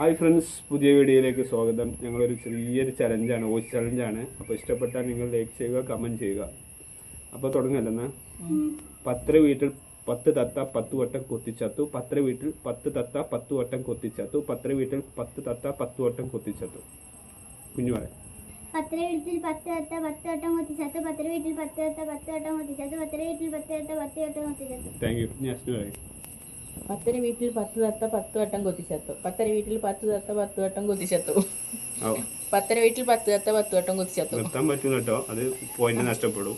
Hi friends പുതിയ വീഡിയോയിലേക്ക് സ്വാഗതം. ഞങ്ങളൊരു ചെറിയൊരു ചലഞ്ചാണ് വോയിസ് ചലഞ്ചാണ് അപ്പോൾ ഇഷ്ടപ്പെട്ടാൽ നിങ്ങൾ ലൈക്ക് ചെയ്യുക കമന്റ് ചെയ്യുക. അപ്പോൾ തുടങ്ങല്ലെന്നാ പത്ര വീട്ടിൽ പത്ത് തത്ത പത്ത് വട്ടം കൊത്തിച്ചത്തു. പത്ര വീട്ടിൽ പത്ത് തത്ത പത്ത് വട്ടം കൊത്തിച്ചത്തു. പത്ര വീട്ടിൽ പത്ത് തത്ത പത്ത് വട്ടം കൊത്തിച്ചത്തു. കുഞ്ഞു പറയാം പത്ര വീട്ടിൽ പത്ത് തത്ത പത്ത് വട്ടം കൊത്തിച്ചത്തു. പത്ര വീട്ടിൽ പത്ത് തത്ത പത്ത് വട്ടം കൊത്തിച്ചത്തു. പത്ര വീട്ടിൽ പത്ത് തത്ത പത്ത് വട്ടം കൊത്തിച്ചത്തു. താങ്ക് യു ഞാൻ പറയും. പത്തര വീട്ടിൽ പത്ത് തത്ത പത്ത് വട്ടം കൊത്തിച്ചത്തു പത്തര വീട്ടിൽ പത്ത് തത്ത പത്ത് വട്ടം കൊത്തിച്ചത്തു ഓ പത്തര വീട്ടിൽ പത്ത് തത്ത പത്ത് വട്ടം കൊത്തിച്ചത്തു നിർത്താൻ പറ്റും കേട്ടോ. അത് പോയിന്റ് നഷ്ടപ്പെടും.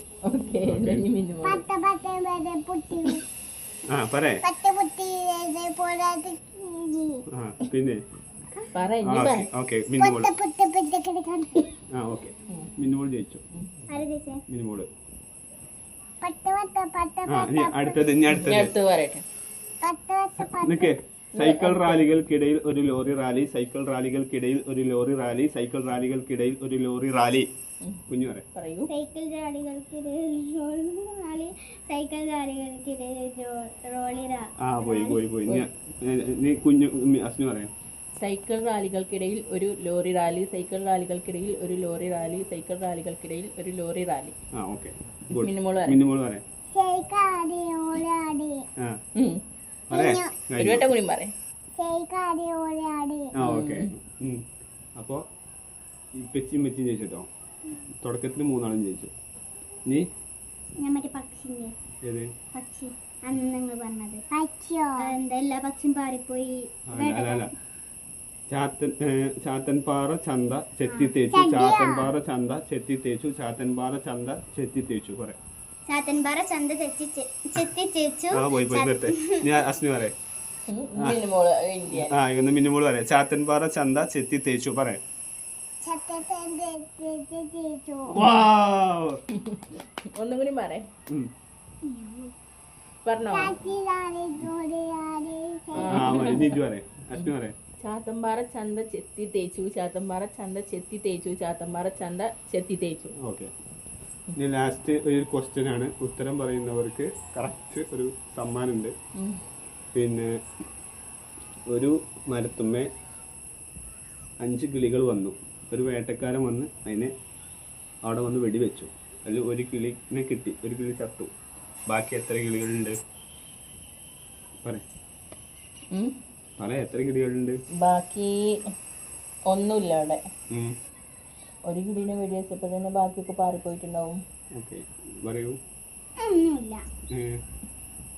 ആ പറയേ. പിന്നെ? ജയിച്ചു. അടുത്തത് ഇനി അടുത്തത്. അടുത്ത് പറയട്ടെ. നിക്ക്. സൈക്കിൾ റാലികൾക്കിടയിൽ ഒരു ലോറി റാലി സൈക്കിൾ റാലികൾക്കിടയിൽ ഒരു ലോറി റാലി സൈക്കിൾ റാലികൾക്കിടയിൽ ഒരു ലോറി റാലി. കുഞ്ഞു പറയാം. പറയൂ. സൈക്കിൾ റാലികൾക്കിടയിൽ റാലി സൈക്കിൾ റാലികൾക്കിടയിൽ ആ പോയി പോയി പോയി. നീ നീ കുഞ്ഞു അസ്നു പറയാം. സൈക്കിൾ റാലികൾക്കിടയിൽ ഒരു ലോറി റാലി സൈക്കിൾ റാലികൾക്കിടയിൽ ഒരു ലോറി റാലി സൈക്കിൾ റാലികൾക്കിടയിൽ ഒരു ലോറി റാലി. ആ ഓക്കെ. മിനിമോൾ പറയാം. റാലി ഓടാടി ആ. ഒരു വട്ടം കൂടി പറ സൈക്കാടി ഓടാടി ആ ഓക്കെ. അപ്പോൾ പെച്ചിയും മെച്ചിയും ജയിച്ചിട്ടോ? തുടക്കത്തിൽ മൂന്നാളും ജയിച്ചു. നീ ഞാൻ മറ്റേ പക്ഷിന്റെ ഏത്? പക്ഷി. അന്ന് നിങ്ങൾ പറഞ്ഞത്. പക്ഷിയോ? എന്താ എല്ലാ പക്ഷിയും പാറിപ്പോയി. ചാത്തൻ ചാത്തൻപാറ ചന്ത ചെത്തി തേച്ചു. ചാത്തൻപാറ ചന്ത ചെത്തി തേച്ചു. ചാത്തൻപാറ ചന്ത ചെത്തി തേച്ചു. കുറെ ചാത്തൻപാറ ചന്ത ചെത്തി ചെത്തി തേച്ചു. ആ പോയി പോയി നിർത്തെ. ഞാൻ അസ്മി പറയാം. ആ. ഇന്ന് മിന്നുമോൾ പറയാം ചാത്തൻപാറ ചന്ത ചെത്തി തേച്ചു. പറയാം. ഒന്നും കൂടി പറയാം. ചാത്തമ്പാറ ചന്ത ചെത്തി തേച്ചു. ചാത്തമ്പാറ ചന്ത ചെത്തി തേച്ചു. ചാത്തമ്പാറ ചന്ത ചെത്തി തേച്ചു. ഓക്കെ. ഇനി ലാസ്റ്റ് ഒരു ക്വസ്റ്റ്യൻ ആണ്. ഉത്തരം പറയുന്നവർക്ക് കറക്റ്റ് ഒരു സമ്മാനമുണ്ട്. പിന്നെ ഒരു മരത്തുമ്മേ അഞ്ച് കിളികൾ വന്നു. ഒരു വേട്ടക്കാരൻ വന്ന് അതിനെ അവിടെ വന്ന് വെടിവെച്ചു. അതിൽ ഒരു കിളിനെ കിട്ടി ഒരു കിളി ചത്തു. ബാക്കി എത്ര കിളികളുണ്ട്? പറ എത്ര കിളികളുണ്ട്? ബാക്കി ഒന്നുമില്ല അവിടെ. ഒരു കിളിനെ വെടിവെച്ചപ്പോൾ തന്നെ ബാക്കിയൊക്കെ പാറിപ്പോയിട്ടുണ്ടാവും. ഓക്കെ. പറയൂ. ഒന്നുമില്ല.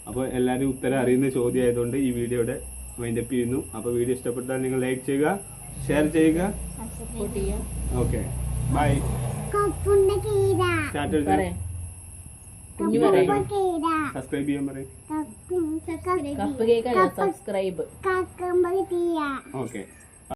അപ്പോൾ എല്ലാവരും ഉത്തരം അറിയുന്ന ചോദ്യം ആയതുകൊണ്ട് ഈ വീഡിയോയുടെ വൈൻഡപ്പ് ചെയ്യുന്നു. അപ്പോൾ വീഡിയോ ഇഷ്ടപ്പെട്ടാൽ നിങ്ങൾ ലൈക്ക് ചെയ്യുക ഷെയർ ചെയ്യുക. ഓക്കെ ബൈ സബ്സ്ക്രൈബ് ചെയ്യാൻ പറയും. Subscribe okay